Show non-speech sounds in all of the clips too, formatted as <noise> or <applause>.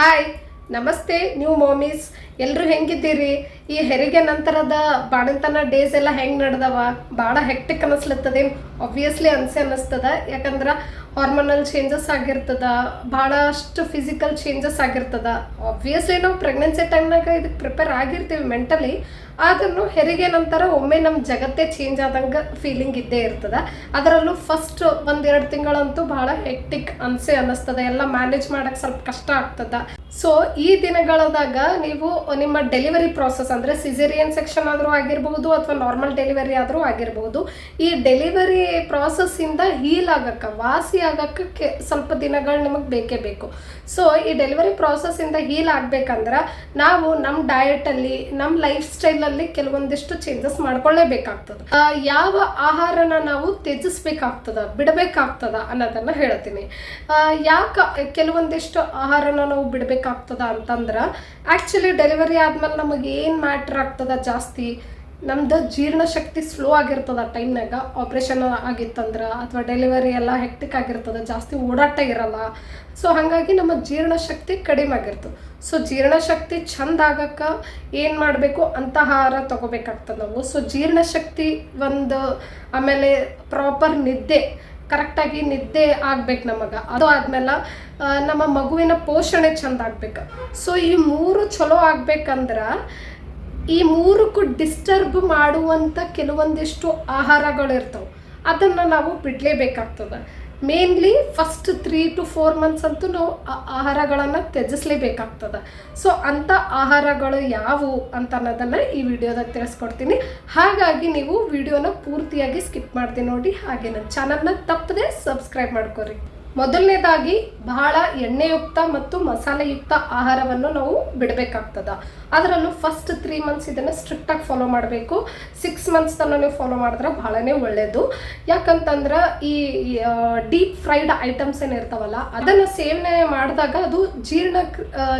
Hi. ನಮಸ್ತೆ new ಮಾಮೀಸ್. ಎಲ್ಲರೂ ಹೆಂಗಿದ್ದೀರಿ? ಈ ಹೆರಿಗೆ ನಂತರದ ಬಾಣಂತನ ಡೇಸ್ ಎಲ್ಲ ಹೆಂಗೆ ನಡೆದವ? ಭಾಳ ಹೆಕ್ಟಿಕ್ ಅನ್ನಿಸ್ಲತ್ತದೆ ಆಬ್ವಿಯಸ್ಲಿ ಅನ್ಸೆ ಅನ್ನಿಸ್ತದ ಯಾಕಂದ್ರೆ ಹಾರ್ಮೋನಲ್ ಚೇಂಜಸ್ ಆಗಿರ್ತದ. ಭಾಳಷ್ಟು ಫಿಸಿಕಲ್ ಚೇಂಜಸ್ ಆಗಿರ್ತದ. ಆಬ್ವಿಯಸ್ಲಿ ನಾವು ಪ್ರೆಗ್ನೆನ್ಸಿ ಟೈಮ್ನಾಗ ಇದಕ್ಕೆ ಪ್ರಿಪೇರ್ ಆಗಿರ್ತೀವಿ ಮೆಂಟಲಿ ಆದ್ರೂ ಹೆರಿಗೆ ನಂತರ ಒಮ್ಮೆ ನಮ್ಮ ಜಗತ್ತೇ ಚೇಂಜ್ ಆದಂಗೆ ಫೀಲಿಂಗ್ ಇದ್ದೇ ಇರ್ತದ. ಅದರಲ್ಲೂ ಫಸ್ಟ್ ಒಂದೆರಡು ತಿಂಗಳಂತೂ ಭಾಳ ಹೆಕ್ಟಿಕ್ ಅನಿಸೆ ಅನ್ನಿಸ್ತದ ಎಲ್ಲ ಮ್ಯಾನೇಜ್ ಮಾಡೋಕ್ಕೆ ಸ್ವಲ್ಪ ಕಷ್ಟ ಆಗ್ತದ. ಸೊ ಈ ದಿನಗಳದಾಗ ನೀವು ನಿಮ್ಮ ಡೆಲಿವರಿ ಪ್ರಾಸೆಸ್ ಅಂದರೆ ಸಿಜೇರಿಯನ್ ಸೆಕ್ಷನ್ ಆದರೂ ಆಗಿರಬಹುದು ಅಥವಾ ನಾರ್ಮಲ್ ಡೆಲಿವರಿ ಆದರೂ ಆಗಿರಬಹುದು ಈ ಡೆಲಿವರಿ ಪ್ರಾಸೆಸ್ಸಿಂದ ಹೀಲ್ ಆಗಕ್ಕೆ, ವಾಸಿ ಆಗಕ್ಕೆ ಸ್ವಲ್ಪ ದಿನಗಳು ನಿಮಗೆ ಬೇಕೇ ಬೇಕು. ಸೊ ಈ ಡೆಲಿವರಿ ಪ್ರಾಸೆಸ್ಸಿಂದ ಹೀಲ್ ಆಗಬೇಕಂದ್ರೆ ನಾವು ನಮ್ಮ ಡಯಟಲ್ಲಿ ನಮ್ಮ ಲೈಫ್ ಸ್ಟೈಲಲ್ಲಿ ಕೆಲವೊಂದಿಷ್ಟು ಚೇಂಜಸ್ ಮಾಡ್ಕೊಳ್ಳೇಬೇಕಾಗ್ತದೆ ಯಾವ ಆಹಾರನ ನಾವು ತ್ಯಜಿಸ್ಬೇಕಾಗ್ತದ, ಬಿಡಬೇಕಾಗ್ತದ ಅನ್ನೋದನ್ನು ಹೇಳ್ತೀನಿ. ಯಾಕೆ, ಕೆಲವೊಂದಿಷ್ಟು ಆಹಾರನ ನಾವು ಬಿಡಬೇಕಾಗ್ತದ? ಅಂತಂದ್ರೆ ಆ್ಯಕ್ಚುಲಿ ಡೆಲಿವರಿ ಆದ್ಮೇಲೆ ನಮಗೆ ಏನು ಮ್ಯಾಟ್ರ್ ಆಗ್ತದ ಜಾಸ್ತಿ, ನಮ್ದು ಜೀರ್ಣಶಕ್ತಿ ಸ್ಲೋ ಆಗಿರ್ತದ ಟೈಮ್ನಾಗ ಆಪ್ರೇಷನ್ ಆಗಿತ್ತಂದ್ರೆ ಅಥವಾ ಡೆಲಿವರಿ ಎಲ್ಲ ಹೆಕ್ಟಿಕ್ ಆಗಿರ್ತದೆ, ಜಾಸ್ತಿ ಓಡಾಟ ಇರಲ್ಲ. ಸೊ ಹಾಗಾಗಿ ನಮ್ಮ ಜೀರ್ಣಶಕ್ತಿ ಕಡಿಮೆ ಆಗಿರ್ತದೆ. ಸೊ ಜೀರ್ಣಶಕ್ತಿ ಚಂದ ಆಗಕ್ಕೆ ಏನು ಮಾಡಬೇಕು ಅಂತ ಆಹಾರ ತಗೋಬೇಕಾಗ್ತದೆ ನಾವು. ಸೊ ಜೀರ್ಣಶಕ್ತಿ ಒಂದು ಆಮೇಲೆ ಪ್ರಾಪರ್ ನಿದ್ದೆ ಕರೆಕ್ಟಾಗಿ ನಿದ್ದೆ ಆಗ್ಬೇಕು ನಮಗೆ. ಅದು ಆದ್ಮೇಲೆ ನಮ್ಮ ಮಗುವಿನ ಪೋಷಣೆ ಚಂದ ಆಗ್ಬೇಕು. ಸೊ ಈ ಮೂರು ಚಲೋ ಆಗ್ಬೇಕಂದ್ರೆ, ಈ ಮೂರಕ್ಕೂ ಡಿಸ್ಟರ್ಬ್ ಮಾಡುವಂಥ ಕೆಲವೊಂದಿಷ್ಟು ಆಹಾರಗಳಿರ್ತಾವೆ ಅದನ್ನು ನಾವು ಬಿಡಲೇಬೇಕಾಗ್ತದೆ. Mainly first three to four months ಅಂತೂ ನಾವು ಆಹಾರಗಳನ್ನು ತ್ಯಜಿಸ್ಲೇಬೇಕಾಗ್ತದೆ. ಸೊ ಅಂಥ ಆಹಾರಗಳು ಯಾವುವು ಅಂತ ಅನ್ನೋದನ್ನು ಈ ವಿಡಿಯೋದಾಗ ತಿಳಿಸ್ಕೊಡ್ತೀನಿ. ಹಾಗಾಗಿ ನೀವು ವಿಡಿಯೋನ ಪೂರ್ತಿಯಾಗಿ ಸ್ಕಿಪ್ ಮಾಡ್ತೀನಿ ನೋಡಿ, ಹಾಗೆ ನನ್ನ ಚಾನಲ್ನ ತಪ್ಪದೆ ಸಬ್ಸ್ಕ್ರೈಬ್ ಮಾಡ್ಕೊರಿ. ಮೊದಲನೇದಾಗಿ ಬಹಳ ಎಣ್ಣೆಯುಕ್ತ ಮತ್ತು ಮಸಾಲೆಯುಕ್ತ ಆಹಾರವನ್ನು ನಾವು ಬಿಡಬೇಕಾಗ್ತದ. ಅದರಲ್ಲೂ ಫಸ್ಟ್ ತ್ರೀ ಮಂತ್ಸ್ ಇದನ್ನು ಸ್ಟ್ರಿಕ್ಟಾಗಿ ಫಾಲೋ ಮಾಡಬೇಕು. ಸಿಕ್ಸ್ ಮಂತ್ಸ್ ತನಕ ನೀವು ಫಾಲೋ ಮಾಡಿದ್ರೆ ಭಾಳನೇ ಒಳ್ಳೆಯದು ಯಾಕಂತಂದ್ರೆ ಈ ಡೀಪ್ ಫ್ರೈಡ್ ಐಟಮ್ಸ್ ಏನು ಇರ್ತಾವಲ್ಲ, ಅದನ್ನು ಸೇವನೆ ಮಾಡಿದಾಗ ಅದು ಜೀರ್ಣ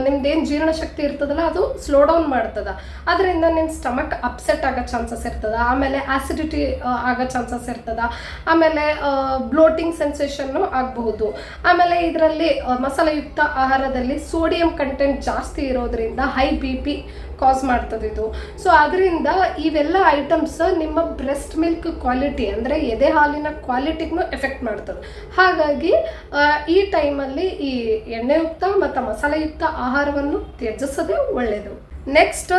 ನಿಮ್ದೇನು ಜೀರ್ಣಶಕ್ತಿ ಇರ್ತದಲ್ಲ, ಅದು ಸ್ಲೋ ಡೌನ್ ಮಾಡ್ತದ. ಅದರಿಂದ ನಿಮ್ಮ ಸ್ಟಮಕ್ ಅಪ್ಸೆಟ್ ಆಗೋ ಚಾನ್ಸಸ್ ಇರ್ತದ. ಆಮೇಲೆ ಆಸಿಡಿಟಿ ಆಗೋ ಚಾನ್ಸಸ್ ಇರ್ತದ. ಆಮೇಲೆ ಬ್ಲೋಟಿಂಗ್ ಸೆನ್ಸೇಷನ್ನು ಆಗಬಹುದು. ಆಮೇಲೆ ಇದರಲ್ಲಿ ಮಸಾಲೆಯುಕ್ತ ಆಹಾರದಲ್ಲಿ ಸೋಡಿಯಂ ಕಂಟೆಂಟ್ ಜಾಸ್ತಿ ಇರೋದ್ರಿಂದ ಹೈ ಬಿ ಪಿ ಕಾಸ್ ಮಾಡ್ತದೆ ಇದು. ಸೊ ಅದರಿಂದ ಇವೆಲ್ಲ ಐಟಮ್ಸ್ ನಿಮ್ಮ ಬ್ರೆಸ್ಟ್ ಮಿಲ್ಕ್ ಕ್ವಾಲಿಟಿ ಅಂದರೆ ಎದೆ ಹಾಲಿನ ಕ್ವಾಲಿಟಿಗೂ ಎಫೆಕ್ಟ್ ಮಾಡ್ತದೆ. ಹಾಗಾಗಿ ಈ ಟೈಮಲ್ಲಿ ಈ ಎಣ್ಣೆಯುಕ್ತ ಮತ್ತು ಮಸಾಲೆಯುಕ್ತ ಆಹಾರವನ್ನು ತ್ಯಜಿಸೋದೇ ಒಳ್ಳೆಯದು ನೆಕ್ಸ್ಟ್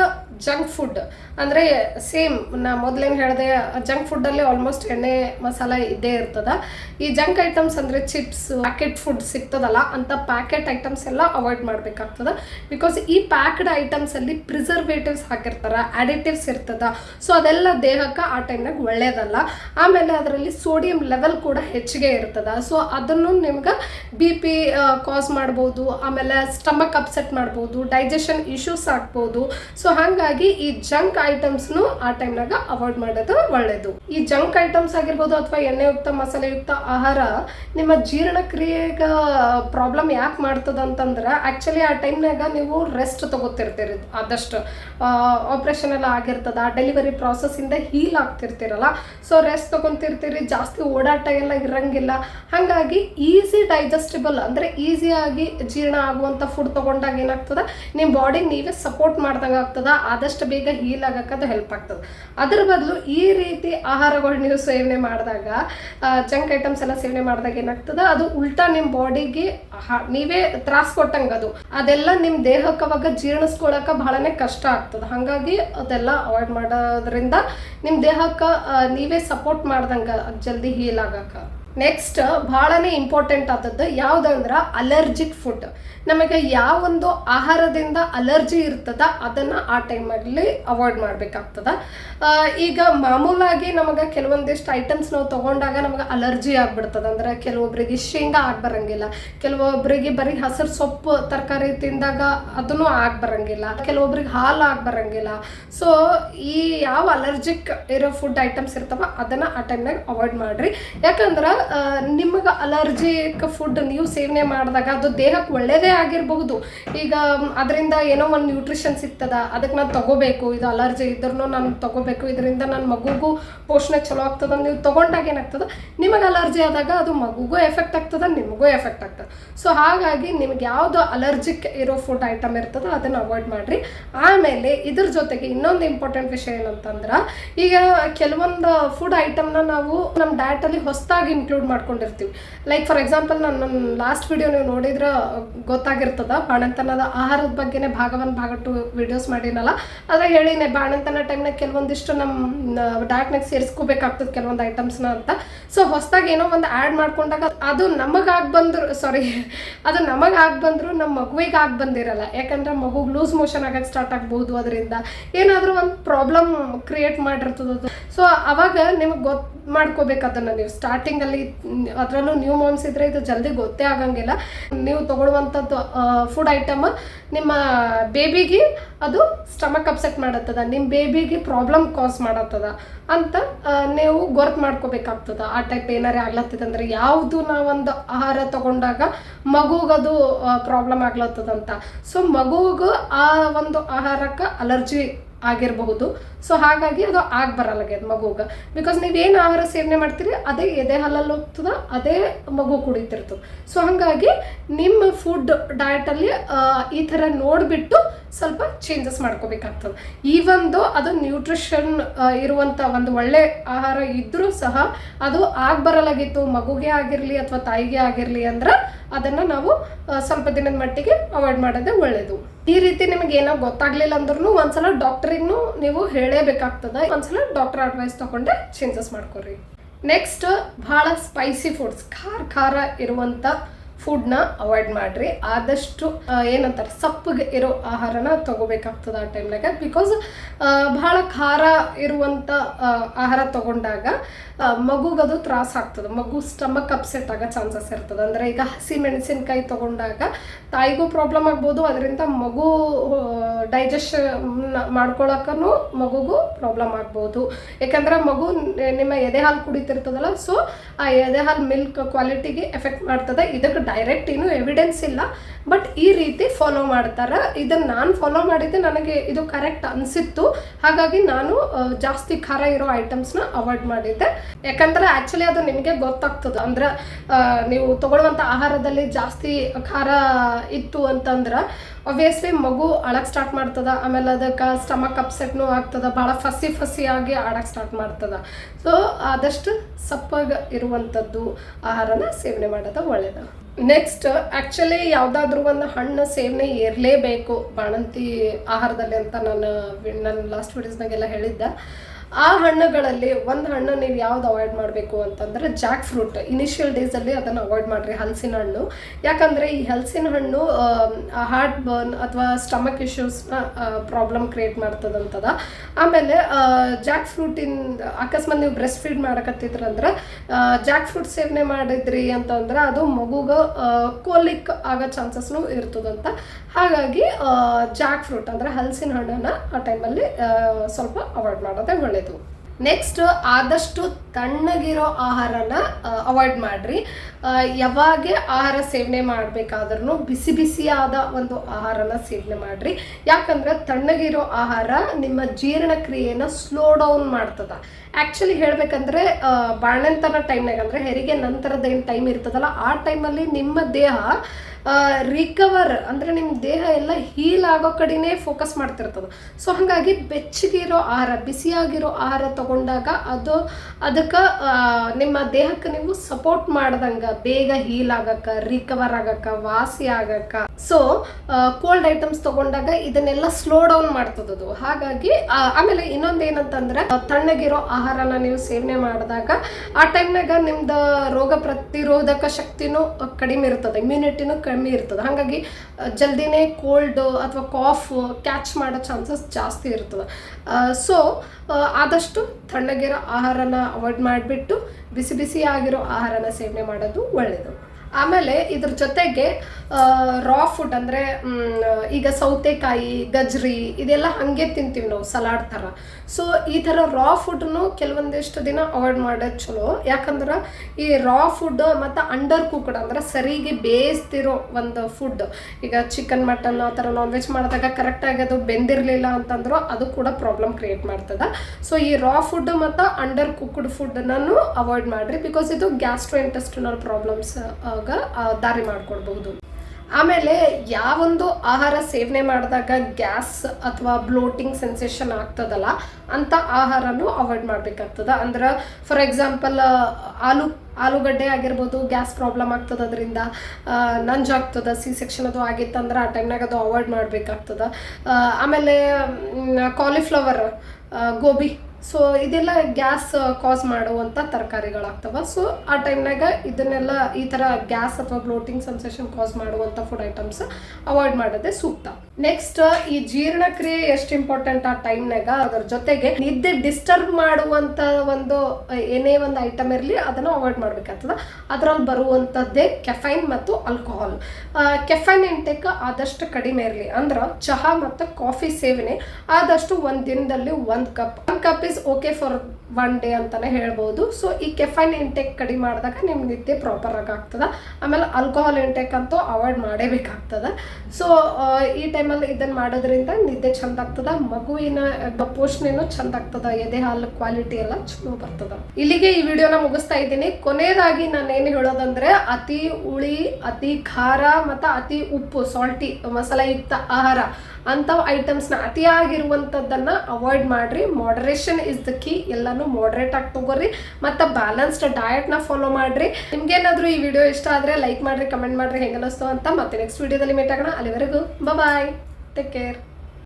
ಜಂಕ್ ಫುಡ್. ಅಂದರೆ ಸೇಮ್ ನಾ ಮೊದಲೇನು ಹೇಳಿದೆ, ಜಂಕ್ ಫುಡ್ಡಲ್ಲೇ ಆಲ್ಮೋಸ್ಟ್ ಎಣ್ಣೆ ಮಸಾಲೆ ಇದ್ದೇ ಇರ್ತದೆ. ಈ ಜಂಕ್ ಐಟಮ್ಸ್ ಅಂದರೆ ಚಿಪ್ಸ್ ಪ್ಯಾಕೆಟ್ ಫುಡ್ ಸಿಗ್ತದಲ್ಲ, ಅಂತ ಪ್ಯಾಕೆಟ್ ಐಟಮ್ಸ್ ಎಲ್ಲ ಅವಾಯ್ಡ್ ಮಾಡಬೇಕಾಗ್ತದೆ. ಬಿಕಾಸ್ ಈ ಪ್ಯಾಕ್ಡ್ ಐಟಮ್ಸಲ್ಲಿ ಪ್ರಿಸರ್ವೇಟಿವ್ಸ್ ಹಾಕಿರ್ತಾರೆ ಅಡಿಟಿವ್ಸ್ ಇರ್ತದೆ. ಸೊ ಅದೆಲ್ಲ ದೇಹಕ್ಕೆ ಆ ಟೈಮ್ನಾಗ ಒಳ್ಳೆಯದಲ್ಲ ಆಮೇಲೆ ಅದರಲ್ಲಿ ಸೋಡಿಯಂ ಲೆವೆಲ್ ಕೂಡ ಹೆಚ್ಚಿಗೆ ಇರ್ತದೆ. ಸೊ ಅದನ್ನು ನಿಮ್ಗೆ ಬಿ ಪಿ ಕಾಸ್ ಮಾಡ್ಬೋದು. ಆಮೇಲೆ ಸ್ಟಮಕ್ ಅಪ್ಸೆಟ್ ಮಾಡ್ಬೋದು ಡೈಜೆಷನ್ ಇಶ್ಯೂಸ್ ಆಗ್ಬೋದು. ಸೊ ಹಾಗಾಗಿ ಈ ಜಂಕ್ ಐಟಮ್ಸ್ನು ಆ ಟೈಮ್ನಾಗ ಅವಾಯ್ಡ್ ಮಾಡೋದು ಒಳ್ಳೇದು. ಈ ಜಂಕ್ ಐಟಮ್ಸ್ ಆಗಿರ್ಬೋದು ಅಥವಾ ಎಣ್ಣೆಯುಕ್ತ, ಮಸಾಲೆಯುಕ್ತ ಆಹಾರ ನಿಮ್ಮ ಜೀರ್ಣಕ್ರಿಯೆಗ ಪ್ರಾಬ್ಲಮ್ ಯಾಕೆ ಮಾಡ್ತದ ಅಂತಂದ್ರೆ ಆ್ಯಕ್ಚುಲಿ ಆ ಟೈಮ್ನಾಗ ನೀವು ರೆಸ್ಟ್ ತಗೋತಿರ್ತೀರಿ ಆದಷ್ಟು. ಆಪ್ರೇಷನ್ ಎಲ್ಲ ಆಗಿರ್ತದ ಡೆಲಿವರಿ ಪ್ರಾಸೆಸ್ಸಿಂದ ಹೀಲ್ ಆಗ್ತಿರ್ತೀರಲ್ಲ. ಸೊ ರೆಸ್ಟ್ ತಗೊಂತಿರ್ತೀರಿ, ಜಾಸ್ತಿ ಓಡಾಟ ಎಲ್ಲ ಇರಂಗಿಲ್ಲ. ಹಾಗಾಗಿ ಈಸಿ ಡೈಜೆಸ್ಟಿಬಲ್ ಅಂದರೆ ಈಸಿಯಾಗಿ ಜೀರ್ಣ ಆಗುವಂಥ ಫುಡ್ ತೊಗೊಂಡಾಗ ಏನಾಗ್ತದ? ನಿಮ್ಮ ಬಾಡಿ ನೀವೇ ಸಪೋರ್ಟ್ ಮಾಡ್ದಂಗೆ ಆಗ್ತದ ಆದಷ್ಟು ಬೇಗ ಹೀಲ್ ಆಗಕ್ಕೆ ಅದು ಹೆಲ್ಪ್ ಆಗ್ತದೆ. ಅದ್ರ ಬದಲು ಈ ರೀತಿ ಆಹಾರಗಳು ನೀವು ಸೇವನೆ ಮಾಡಿದಾಗ ಜಂಕ್ ಐಟಮ್ಸ್ ಎಲ್ಲ ಸೇವನೆ ಮಾಡಿದಾಗ ಏನಾಗ್ತದ? ಅದು ಉಲ್ಟಾ ನಿಮ್ಮ ಬಾಡಿಗೆ ನೀವೇ ತ್ರಾಸ್ ಕೊಟ್ಟಂಗೆ ಅದು. ಅದೆಲ್ಲ ನಿಮ್ಮ ದೇಹಕ್ಕೆ ಅವಾಗ ಜೀರ್ಣಿಸ್ಕೊಳಕ್ಕೆ ಬಹಳನೇ ಕಷ್ಟ ಆಗ್ತದೆ. ಹಾಗಾಗಿ ಅದೆಲ್ಲ ಅವಾಯ್ಡ್ ಮಾಡೋದ್ರಿಂದ ನಿಮ್ಮ ದೇಹಕ್ಕೆ ನೀವೇ ಸಪೋರ್ಟ್ ಮಾಡ್ದಂಗೆ ಜಲ್ದಿ ಹೀಲ್ ಆಗಕ್ಕೆ. ನೆಕ್ಸ್ಟ್ ಭಾಳನೇ ಇಂಪಾರ್ಟೆಂಟ್ ಆದದ್ದು ಯಾವುದಂದ್ರೆ ಅಲರ್ಜಿಕ್ ಫುಡ್ ನಮಗೆ ಯಾವೊಂದು ಆಹಾರದಿಂದ ಅಲರ್ಜಿ ಇರ್ತದ, ಅದನ್ನು ಆ ಟೈಮಲ್ಲಿ ಅವಾಯ್ಡ್ ಮಾಡಬೇಕಾಗ್ತದ. ಈಗ ಮಾಮೂಲಾಗಿ ನಮಗೆ ಕೆಲವೊಂದಿಷ್ಟು ಐಟಮ್ಸ್ ನಾವು ತೊಗೊಂಡಾಗ ನಮಗೆ ಅಲರ್ಜಿ ಆಗ್ಬಿಡ್ತದೆ. ಅಂದ್ರೆ ಕೆಲವೊಬ್ಬರಿಗೆ ಶೇಂಗಾ ಆಗ್ಬರಂಗಿಲ್ಲ ಕೆಲವೊಬ್ಬರಿಗೆ ಬರೀ ಹಸಿರು ಸೊಪ್ಪು ತರಕಾರಿ ತಿಂದಾಗ ಅದನ್ನು ಆಗ್ಬರಂಗಿಲ್ಲ, ಕೆಲವೊಬ್ರಿಗೆ ಹಾಲು ಆಗ್ಬರಂಗಿಲ್ಲ. ಸೊ ಈ ಯಾವ ಅಲರ್ಜಿಕ್ ಇರೋ ಫುಡ್ ಐಟಮ್ಸ್ ಇರ್ತವ, ಅದನ್ನು ಆ ಟೈಮ್ನಾಗ ಅವಾಯ್ಡ್ ಮಾಡ್ರಿ. ಯಾಕಂದ್ರೆ ನಿಮಗೆ ಅಲರ್ಜಿಕ್ ಫುಡ್ ನೀವು ಸೇವನೆ ಮಾಡಿದಾಗ ಅದು ದೇಹಕ್ಕೆ ಒಳ್ಳೆಯದೇ ಆಗಿರಬಹುದು. ಈಗ ಅದರಿಂದ ಏನೋ ಒಂದು ನ್ಯೂಟ್ರಿಷನ್ ಸಿಗ್ತದ ಅದಕ್ಕೆ ನಾನು ತಗೋಬೇಕು, ಇದು ಅಲರ್ಜಿ ಇದ್ರೂ ನಾನು ತಗೋಬೇಕು, ಇದರಿಂದ ನನ್ನ ಮಗುಗೂ ಪೋಷಣೆ ಚಲೋ ಆಗ್ತದ, ನೀವು ತೊಗೊಂಡಾಗ ಏನಾಗ್ತದೆ, ನಿಮಗೆ ಅಲರ್ಜಿ ಆದಾಗ ಅದು ಮಗುಗೂ ಎಫೆಕ್ಟ್ ಆಗ್ತದೆ, ನಿಮಗೂ ಎಫೆಕ್ಟ್ ಆಗ್ತದೆ. ಸೊ ಹಾಗಾಗಿ ನಿಮ್ಗೆ ಯಾವುದು ಅಲರ್ಜಿಕ್ ಇರೋ ಫುಡ್ ಐಟಮ್ ಇರ್ತದೋ ಅದನ್ನು ಅವಾಯ್ಡ್ ಮಾಡಿರಿ. ಆಮೇಲೆ ಇದ್ರ ಜೊತೆಗೆ ಇನ್ನೊಂದು ಇಂಪಾರ್ಟೆಂಟ್ ವಿಷಯ ಏನಂತಂದ್ರೆ, ಈಗ ಕೆಲವೊಂದು ಫುಡ್ ಐಟಮ್ನ ನಾವು ನಮ್ಮ ಡಯಟಲ್ಲಿ ಹೊಸದಾಗಿ ಇನ್ಕ್ಲೂಡ್ ಮಾಡ್ಕೊಂಡಿರ್ತೀವಿ. ಲೈಕ್ ಫಾರ್ ಎಕ್ಸಾಂಪಲ್ ನಾನು ನನ್ನ ಲಾಸ್ಟ್ ವಿಡಿಯೋ ನೀವು ನೋಡಿದ್ರೆ, ಗೊತ್ತಾಗಿರ್ತದ, ಬಾಣಂತನದ ಆಹಾರದ ಬಗ್ಗೆನೇ ಭಾಗ ಒನ್ ಭಾಗ ಟು ವಿಡಿಯೋಸ್ ಮಾಡಿನಲ್ಲ ಅದ್ರಾಗ ಹೇಳಿನೇ, ಬಾಣಂತನ ಟೈಮ್ನಾಗ ಕೆಲವೊಂದಿಷ್ಟು ನಮ್ಮ ಡಯಟ್ನಾಗ ಸೇರಿಸ್ಕೋಬೇಕಾಗ್ತದೆ ಕೆಲವೊಂದು ಐಟಮ್ಸ್ನ ಅಂತ. ಸೊ ಹೊಸದಾಗಿ ಏನೋ ಒಂದು ಆ್ಯಡ್ ಮಾಡ್ಕೊಂಡಾಗ ಅದು ನಮಗಾಗಿ ಬಂದರು ಸಾರಿ <laughs> ಅದು ನಮಗೆ ಆಗಿ ಬಂದ್ರು ನಮ್ಮ ಮಗುವಿಗೆ ಆಗಿ ಬಂದಿರಲ್ಲ. ಯಾಕಂದ್ರೆ ಮಗು ಲೂಸ್ ಮೋಷನ್ ಆಗಕ್ಕೆ ಸ್ಟಾರ್ಟ್ ಆಗ್ಬೋದು ಅದರಿಂದ. ಏನಾದರೂ ಒಂದು ಪ್ರಾಬ್ಲಮ್ ಕ್ರಿಯೇಟ್ ಮಾಡಿರ್ತದದು ಸೊ ಅವಾಗ ನಿಮಗೆ ಗೊತ್ತು ಮಾಡ್ಕೋಬೇಕು ಅದನ್ನು ನೀವು ಸ್ಟಾರ್ಟಿಂಗಲ್ಲಿ ಅದರಲ್ಲೂ ನ್ಯೂ ಮಾಮ್ಸ್ ಇದ್ರೆ ಇದು ಜಲ್ದಿ ಗೊತ್ತೇ ಆಗಂಗಿಲ್ಲ. ನೀವು ತಗೊಳ್ಳುವಂಥದ್ದು ಫುಡ್ ಐಟಮ್ ನಿಮ್ಮ ಬೇಬಿಗೆ ಅದು ಸ್ಟಮಕ್ ಅಪ್ಸೆಟ್ ಮಾಡತ್ತದ. ನಿಮ್ಮ ಬೇಬಿಗೆ ಪ್ರಾಬ್ಲಮ್ ಕಾಸ್ ಮಾಡತ್ತದ ಅಂತ ನೀವು ಗೊರ್ತು ಮಾಡ್ಕೋಬೇಕಾಗ್ತದ. ಆ ಟೈಪ್ ಏನಾರೇ ಆಗ್ಲತ್ತದಂದ್ರೆ ಯಾವುದು ನಾವೊಂದು ಆಹಾರ ತಗೊಂಡಾಗ ಮಗುಗದು ಪ್ರಾಬ್ಲಮ್ ಆಗ್ಲತ್ತದಂತ. ಸೊ ಮಗುಗೆ ಆ ಒಂದು ಆಹಾರಕ್ಕೆ ಅಲರ್ಜಿ ಆಗಿರಬಹುದು. ಸೊ ಹಾಗಾಗಿ ಅದು ಆಗಿ ಬರಲ್ಲಾಗ್ಯದ ಮಗುಗೆ. ಬಿಕಾಸ್ ನೀವೇನು ಆಹಾರ ಸೇವನೆ ಮಾಡ್ತೀರಿ, ಅದೇ ಎದೆ ಹಾಲಲ್ಲಿ ಹೋಗ್ತದ, ಅದೇ ಮಗು ಕುಡಿತಿರ್ತದೆ. ಸೊ ಹಾಗಾಗಿ ನಿಮ್ಮ ಫುಡ್ ಡಯಟಲ್ಲಿ ಈ ಥರ ನೋಡಿಬಿಟ್ಟು ಸ್ವಲ್ಪ ಚೇಂಜಸ್ ಮಾಡ್ಕೋಬೇಕಾಗ್ತದೆ. ಈ ಒಂದು ಅದು ನ್ಯೂಟ್ರಿಷನ್ ಇರುವಂಥ ಒಂದು ಒಳ್ಳೆ ಆಹಾರ ಇದ್ದರೂ ಸಹ ಅದು ಆಗ ಬರಲಾಗಿತ್ತು ಮಗುಗೆ ಆಗಿರಲಿ ಅಥವಾ ತಾಯಿಗೆ ಆಗಿರಲಿ ಅಂದ್ರೆ ಅದನ್ನು ನಾವು ಸ್ವಲ್ಪ ದಿನದ ಮಟ್ಟಿಗೆ ಅವಾಯ್ಡ್ ಮಾಡೋದೇ ಒಳ್ಳೆಯದು ಈ ರೀತಿ ನಿಮಗೆ ಏನೋ ಗೊತ್ತಾಗ್ಲಿಲ್ಲ ಅಂದ್ರೂ ಒಂದ್ಸಲ ಡಾಕ್ಟ್ರಿಗೂ ನೀವು ಹೇಳೇಬೇಕಾಗ್ತದೆ. ಒಂದ್ಸಲ ಡಾಕ್ಟರ್ ಅಡ್ವೈಸ್ ತಗೊಂಡೆ ಚೇಂಜಸ್ ಮಾಡ್ಕೊರಿ. ನೆಕ್ಸ್ಟ್ ಭಾಳ ಸ್ಪೈಸಿ ಫುಡ್ಸ್ ಖಾರ ಖಾರ ಇರುವಂಥ ಫುಡ್ನ ಅವಾಯ್ಡ್ ಮಾಡಿರಿ. ಆದಷ್ಟು ಏನಂತಾರೆ, ಸಪ್ಪಗೆ ಇರೋ ಆಹಾರನ ತಗೋಬೇಕಾಗ್ತದೆ ಆ ಟೈಮ್ನಾಗ ಬಿಕಾಸ್ ಭಾಳ ಖಾರ ಇರುವಂಥ ಆಹಾರ ತಗೊಂಡಾಗ ಮಗುಗದು ತ್ರಾಸ ಆಗ್ತದೆ. ಮಗು ಸ್ಟಮಕ್ ಅಪ್ಸೆಟ್ ಆಗೋ ಚಾನ್ಸಸ್ ಇರ್ತದೆ. ಅಂದರೆ ಈಗ ಹಸಿ ಮೆಣಸಿನ್ಕಾಯಿ ತಗೊಂಡಾಗ ತಾಯಿಗೂ ಪ್ರಾಬ್ಲಮ್ ಆಗ್ಬೋದು. ಅದರಿಂದ ಮಗು ಡೈಜೆಷನ್ ಮಾಡ್ಕೊಳಕ್ಕೂ ಮಗುಗೂ ಪ್ರಾಬ್ಲಮ್ ಆಗ್ಬೋದು. ಯಾಕಂದ್ರೆ ಮಗು ನಿಮ್ಮ ಎದೆ ಹಾಲು ಕುಡಿತಿರ್ತದಲ್ಲ ಸೊ ಆ ಎದೆ ಹಾಲು ಮಿಲ್ಕ್ ಕ್ವಾಲಿಟಿಗೆ ಎಫೆಕ್ಟ್ ಮಾಡ್ತದೆ. ಇದಕ್ಕೆ ಡೈರೆಕ್ಟ್ ಏನು ಎವಿಡೆನ್ಸ್ ಇಲ್ಲ. ಬಟ್ ಈ ರೀತಿ ಫಾಲೋ ಮಾಡ್ತಾರೆ. ಇದನ್ನು ನಾನು ಫಾಲೋ ಮಾಡಿದ್ದೆ ನನಗೆ ಇದು ಕರೆಕ್ಟ್ ಅನಿಸಿತ್ತು. ಹಾಗಾಗಿ ನಾನು ಜಾಸ್ತಿ ಖಾರ ಇರೋ ಐಟಮ್ಸ್ನ ಅವಾಯ್ಡ್ ಮಾಡಿದ್ದೆ. ಯಾಕಂದ್ರೆ ಆ್ಯಕ್ಚುಲಿ ಅದು ನಿಮಗೆ ಗೊತ್ತಾಗ್ತದೆ. ಅಂದ್ರೆ ನೀವು ತಗೊಳ್ಳುವಂಥ ಆಹಾರದಲ್ಲಿ ಜಾಸ್ತಿ ಖಾರ ಇತ್ತು ಅಂತಂದ್ರೆ ಒಬ್ವಿಯಸ್ಲಿ ಮಗು ಅಳಕ್ಕೆ ಸ್ಟಾರ್ಟ್ ಮಾಡ್ತದೆ. ಆಮೇಲೆ ಅದಕ್ಕೆ ಸ್ಟಮಕ್ ಅಪ್ಸೆಟ್ನು ಆಗ್ತದ. ಭಾಳ ಫಸಿ ಫಸಿ ಆಗಿ ಆಡಕ್ಕೆ ಸ್ಟಾರ್ಟ್ ಮಾಡ್ತದ. ಸೊ ಆದಷ್ಟು ಸಪ್ಪಾಗಿ ಇರುವಂಥದ್ದು ಆಹಾರನ ಸೇವನೆ ಮಾಡೋದು ಒಳ್ಳೆಯದು ನೆಕ್ಸ್ಟ್ ಆ್ಯಕ್ಚುಲಿ ಯಾವುದಾದ್ರೂ ಒಂದು ಹಣ್ಣು ಸೇವನೆ ಇರಲೇಬೇಕು ಬಾಣಂತಿ ಆಹಾರದಲ್ಲಿ ಅಂತ ನಾನು ನನ್ನ ಲಾಸ್ಟ್ ವೀಡಿಯೋಸ್ನಾಗೆಲ್ಲ ಹೇಳಿದ್ದೆ. ಆ ಹಣ್ಣುಗಳಲ್ಲಿ ಒಂದು ಹಣ್ಣು ನೀವು ಯಾವ್ದು ಅವಾಯ್ಡ್ ಮಾಡಬೇಕು ಅಂತಂದ್ರೆ ಜಾಕ್ ಫ್ರೂಟ್ ಇನಿಷಿಯಲ್ ಡೇಸಲ್ಲಿ ಅದನ್ನು ಅವಾಯ್ಡ್ ಮಾಡಿರಿ, ಹಲಸಿನ ಹಣ್ಣು. ಯಾಕಂದರೆ ಈ ಹಲಸಿನ ಹಣ್ಣು ಹಾರ್ಟ್ ಬರ್ನ್ ಅಥವಾ ಸ್ಟಮಕ್ ಇಶ್ಯೂಸ್ನ ಪ್ರಾಬ್ಲಮ್ ಕ್ರಿಯೇಟ್ ಮಾಡ್ತದಂತದ. ಆಮೇಲೆ ಜಾಕ್ ಫ್ರೂಟಿನ ಅಕಸ್ಮಾತ್ ನೀವು ಬ್ರೆಸ್ಟ್ ಫೀಡ್ ಮಾಡಕತ್ತಿದ್ರಂದ್ರೆ ಜಾಕ್ ಫ್ರೂಟ್ ಸೇವನೆ ಮಾಡಿದ್ರಿ ಅಂತಂದ್ರೆ ಅದು ಮಗುಗೆ ಕೋಲಿಕ್ ಆಗೋ ಚಾನ್ಸಸ್ನು ಇರ್ತದಂತ. ಹಾಗಾಗಿ ಜಾಕ್ ಫ್ರೂಟ್ ಅಂದರೆ ಹಲಸಿನ ಹಣ್ಣನ್ನು ಆ ಟೈಮಲ್ಲಿ ಸ್ವಲ್ಪ ಅವಾಯ್ಡ್ ಮಾಡೋದೇ ಒಳ್ಳೆಯದು ನೆಕ್ಸ್ಟ್ ಆದಷ್ಟು ತಣ್ಣಗಿರೋ ಆಹಾರನ ಅವಾಯ್ಡ್ ಮಾಡಿರಿ. ಯಾವಾಗ ಆಹಾರ ಸೇವನೆ ಮಾಡಬೇಕಾದ್ರೂ ಬಿಸಿ ಬಿಸಿಯಾದ ಒಂದು ಆಹಾರನ ಸೇವನೆ ಮಾಡಿರಿ. ಯಾಕಂದ್ರೆ ತಣ್ಣಗಿರೋ ಆಹಾರ ನಿಮ್ಮ ಜೀರ್ಣಕ್ರಿಯೆನ ಸ್ಲೋ ಡೌನ್ ಮಾಡ್ತದ. ಆ್ಯಕ್ಚುಲಿ ಹೇಳಬೇಕಂದ್ರೆ ಬಾಣಂತನ ಟೈಮ್ನಾಗ ಅಂದರೆ ಹೆರಿಗೆ ನಂತರದ ಏನು ಟೈಮ್ ಇರ್ತದಲ್ಲ, ಆ ಟೈಮಲ್ಲಿ ನಿಮ್ಮ ದೇಹ ರಿಕವರ್ ಅಂದರೆ ನಿಮ್ಮ ದೇಹ ಎಲ್ಲ ಹೀಲ್ ಆಗೋ ಕಡೆನೇ ಫೋಕಸ್ ಮಾಡ್ತಿರ್ತದೆ. ಸೊ ಹಾಗಾಗಿ ಬೆಚ್ಚಗಿರೋ ಆಹಾರ, ಬಿಸಿಯಾಗಿರೋ ಆಹಾರ ತಗೊಂಡಾಗ ಅದು, ಅದಕ್ಕೆ ನಿಮ್ಮ ದೇಹಕ್ಕೆ ನೀವು ಸಪೋರ್ಟ್ ಮಾಡ್ದಂಗೆ, ಬೇಗ ಹೀಲ್ ಆಗಕ್ಕೆ ರಿಕವರ್ ಆಗಕ್ಕೆ, ವಾಸಿ ಆಗಕ್ಕೆ. ಸೊ ಕೋಲ್ಡ್ ಐಟಮ್ಸ್ ತಗೊಂಡಾಗ ಇದನ್ನೆಲ್ಲ ಸ್ಲೋ ಡೌನ್ ಮಾಡ್ತದದು ಹಾಗಾಗಿ ಆಮೇಲೆ ಇನ್ನೊಂದು ಏನಂತಂದ್ರೆ ತಣ್ಣಗಿರೋ ಆಹಾರನ ನೀವು ಸೇವನೆ ಮಾಡಿದಾಗ, ಆ ಟೈಮ್ನಾಗ ನಿಮ್ದು ರೋಗ ಪ್ರತಿರೋಧಕ ಶಕ್ತಿನೂ ಕಡಿಮೆ ಇರ್ತದೆ ಇಮ್ಯುನಿಟಿನೂ ಕಡಿಮೆ ಇರ್ತದೆ. ಹಾಗಾಗಿ ಜಲ್ದಿನೇ ಕೋಲ್ಡ್ ಅಥವಾ ಕಾಫ್ ಕ್ಯಾಚ್ ಮಾಡೋ ಚಾನ್ಸಸ್ ಜಾಸ್ತಿ ಇರ್ತದೆ. ಸೊ ಆದಷ್ಟು ತಣ್ಣಗಿರೋ ಆಹಾರನ ಅವಾಯ್ಡ್ ಮಾಡಿಬಿಟ್ಟು, ಬಿಸಿ ಬಿಸಿ ಆಗಿರೋ ಆಹಾರನ ಸೇವನೆ ಮಾಡೋದು ಒಳ್ಳೆಯದು ಆಮೇಲೆ ಇದ್ರ ಜೊತೆಗೆ ರಾ ಫುಡ್ ಅಂದರೆ ಈಗ ಸೌತೆಕಾಯಿ, ಗಜ್ರಿ, ಇದೆಲ್ಲ ಹಾಗೆ ತಿಂತೀವಿ ನಾವು ಸಲಾಡ್ ಥರ. ಸೊ ಈ ಥರ ರಾ ಫುಡ್ನು ಕೆಲವೊಂದಿಷ್ಟು ದಿನ ಅವಾಯ್ಡ್ ಮಾಡೋದು ಚಲೋ. ಯಾಕಂದ್ರೆ ಈ ರಾ ಫುಡ್ ಮತ್ತು ಅಂಡರ್ ಕುಕ್ಡ್ ಅಂದ್ರೆ ಸರಿಗೆ ಬೇಯಿಸ್ತಿರೋ ಒಂದು ಫುಡ್ ಈಗ ಚಿಕನ್ ಮಟನ್ ಆ ಥರ ನಾನ್ ವೆಜ್ ಮಾಡಿದಾಗ ಕರೆಕ್ಟಾಗಿ ಅದು ಬೆಂದಿರಲಿಲ್ಲ ಅಂತಂದ್ರು ಅದು ಕೂಡ ಪ್ರಾಬ್ಲಮ್ ಕ್ರಿಯೇಟ್ ಮಾಡ್ತದೆ. ಸೊ ಈ ರಾ ಫುಡ್ ಮತ್ತು ಅಂಡರ್ ಕುಕ್ಡ್ ಫುಡ್ನೂ ಅವಾಯ್ಡ್ ಮಾಡಿರಿ ಬಿಕಾಸ್ ಇದು ಗ್ಯಾಸ್ಟ್ರೋ ಇಂಟೆಸ್ಟಿನಲ್ ಪ್ರಾಬ್ಲಮ್ಸ್ ಆಗ ಆ, ದಾರಿ ಮಾಡ್ಕೊಡ್ಬಹುದು. ಆಮೇಲೆ ಯಾವೊಂದು ಆಹಾರ ಸೇವನೆ ಮಾಡಿದಾಗ ಗ್ಯಾಸ್ ಅಥವಾ ಬ್ಲೋಟಿಂಗ್ ಸೆನ್ಸೇಷನ್ ಆಗ್ತದಲ್ಲ ಅಂತ ಆಹಾರನೂ ಅವಾಯ್ಡ್ ಮಾಡಬೇಕಾಗ್ತದ. ಅಂದ್ರೆ ಫಾರ್ ಎಕ್ಸಾಂಪಲ್ ಆಲೂ ಆಲೂಗಡ್ಡೆ ಆಗಿರ್ಬೋದು ಗ್ಯಾಸ್ ಪ್ರಾಬ್ಲಮ್ ಆಗ್ತದೆ ಅದರಿಂದ ನಂಜಾಗ್ತದೆ ಸಿ ಸೆಕ್ಷನ್ ಅದು ಆಗಿತ್ತಂದ್ರೆ ಆ ಟೈಮ್ನಾಗ ಅದು ಅವಾಯ್ಡ್ ಮಾಡಬೇಕಾಗ್ತದ. ಆಮೇಲೆ ಕಾಲಿಫ್ಲವರ್ ಗೋಬಿ ಸೊ ಇದೆಲ್ಲ ಗ್ಯಾಸ್ ಕಾಸ್ ಮಾಡುವಂಥ ತರಕಾರಿಗಳಾಗ್ತವೆ. ಸೊ ಆ ಟೈಮ್ನಾಗ ಇದನ್ನೆಲ್ಲ ಈ ಥರ ಗ್ಯಾಸ್ ಅಥವಾ ಬ್ಲೋಟಿಂಗ್ ಸೆನ್ಸೇಷನ್ ಕಾಸ್ ಮಾಡುವಂಥ ಫುಡ್ ಐಟಮ್ಸ್ ಅವಾಯ್ಡ್ ಮಾಡೋದೇ ಸೂಕ್ತ. ನೆಕ್ಸ್ಟ್ ಈ ಜೀರ್ಣಕ್ರಿಯೆ ಎಷ್ಟು ಇಂಪಾರ್ಟೆಂಟ್ ಆ ಟೈಮ್ನಾಗ ಅದ್ರ ಜೊತೆಗೆ ನಿದ್ದೆ ಡಿಸ್ಟರ್ಬ್ ಮಾಡುವಂತ ಒಂದು, ಏನೇ ಒಂದು ಐಟಮ್ ಇರಲಿ, ಅದನ್ನು ಅವಾಯ್ಡ್ ಮಾಡ್ಬೇಕಾಗ್ತದ. ಅದರಲ್ಲಿ ಬರುವಂಥದ್ದೇ ಕೆಫೈನ್ ಮತ್ತು ಆಲ್ಕೋಹಾಲ್ ಕೆಫೈನ್ ಇಂಟೇಕ್ ಆದಷ್ಟು ಕಡಿಮೆ ಇರಲಿ. ಅಂದ್ರೆ ಚಹಾ ಮತ್ತು ಕಾಫಿ ಸೇವನೆ. ಆದಷ್ಟು ಒಂದು ದಿನದಲ್ಲಿ ಒಂದು ಕಪ್ ಒಂದು cup is okay for one day ಅಂತಾನೆ ಹೇಳ್ಬೋದು. ಸೊ ಈ ಕೆಫೈನ್ ಇಂಟೇಕ್ ಕಡಿಮೆ ಮಾಡಿದಾಗ ನಿಮ್ಗೆ ನಿದ್ದೆ ಪ್ರಾಪರ್ ಆಗಿ ಆಗ್ತದ. ಆಮೇಲೆ ಆಲ್ಕೋಹಾಲ್ ಇಂಟೇಕ್ ಅಂತೂ ಅವಾಯ್ಡ್ ಮಾಡೇಬೇಕಾಗ್ತದ ಸೊ ಈ ಟೈಮಲ್ಲಿ ಇದನ್ನು ಮಾಡೋದ್ರಿಂದ ನಿದ್ದೆ ಚಂದ ಆಗ್ತದ ಮಗುವಿನ ಪೋಷಣೆನೂ ಚಂದ ಆಗ್ತದ ಎದೆ ಹಾಲು ಕ್ವಾಲಿಟಿ ಎಲ್ಲ ಚಲೋ ಬರ್ತದ. ಇಲ್ಲಿಗೆ ಈ ವಿಡಿಯೋನ ಮುಗಿಸ್ತಾ ಇದ್ದೀನಿ. ಕೊನೆಯದಾಗಿ ನಾನು ಏನು ಹೇಳೋದಂದ್ರೆ ಅತಿ ಹುಳಿ, ಅತಿ ಖಾರ ಮತ್ತು ಅತಿ ಉಪ್ಪು ಸಾಲ್ಟಿ ಮಸಾಲೆಯುಕ್ತ ಆಹಾರ ಅಂಥವು ಐಟಮ್ಸ್ನ ಅತಿಯಾಗಿರುವಂಥದ್ದನ್ನು ಅವಾಯ್ಡ್ ಮಾಡಿರಿ. ಮಾಡರೇಷನ್ ಇಸ್ ದ ಕೀ ಎಲ್ಲನೂ ಮಾಡ್ರೇಟ್ ಆಗಿ ತಗೋರಿ ಮತ್ತು ಬ್ಯಾಲೆನ್ಸ್ಡ್ ಡಯಟ್ನ ಫಾಲೋ ಮಾಡಿರಿ. ನಿಮ್ಗೇನಾದರೂ ಈ ವಿಡಿಯೋ ಇಷ್ಟ ಆದರೆ ಲೈಕ್ ಮಾಡಿರಿ ಕಮೆಂಟ್ ಮಾಡ್ರಿ, ಹೆಂಗೆ ಅಂತ ಮತ್ತೆ ನೆಕ್ಸ್ಟ್ ವಿಡಿಯೋದಲ್ಲಿ ಮೀಟ್ ಆಗೋಣ. ಅಲ್ಲಿವರೆಗೂ ಬಾಯ್ Take care.